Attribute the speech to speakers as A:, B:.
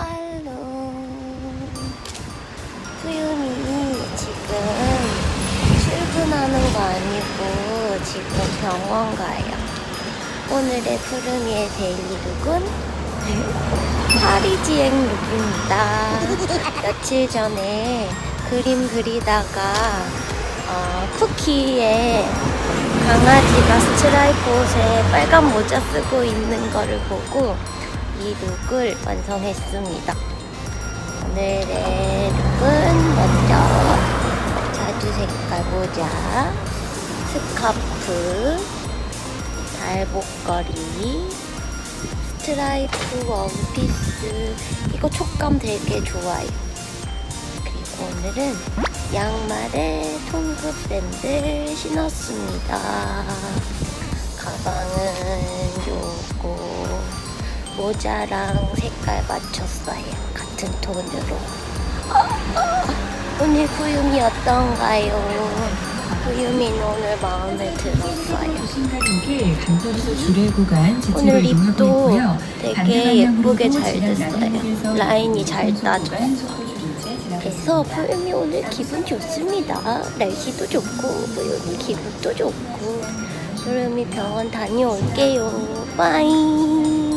A: 할로. 수윤이 지금 출근하는 거 아니고 지금 병원 가요. 오늘의 푸르미의 데일리 룩은 파리지행 룩입니다. 며칠 전에 그림 그리다가 어, 쿠키에 강아지가 스트라이프 옷에 빨간 모자 쓰고 있는 거를 보고 이 룩을 완성했습니다. 오늘의 룩은 먼저 자주 색깔 모자, 스카프, 달복걸이, 스트라이프 원피스 이거 촉감 되게 좋아요. 그리고 오늘은 양말에 통급 밴드 신었습니다. 가방은 모자랑 색깔 맞췄어요. 같은 톤으로. 오늘 구름이 어떤가요? 구름이는 오늘 마음에 들었어요.
B: 주례 구간
A: 오늘 립도
B: 있고요.
A: 되게 예쁘게 잘 됐어요. 라인이 잘
B: 간도소
A: 따져.
B: 구간 속도 줄이제 지나갔습니다.
A: 그래서 푸름이 오늘 기분 좋습니다. 날씨도 좋고 푸름이 기분도 좋고 푸름이 병원 다녀올게요. 빠이.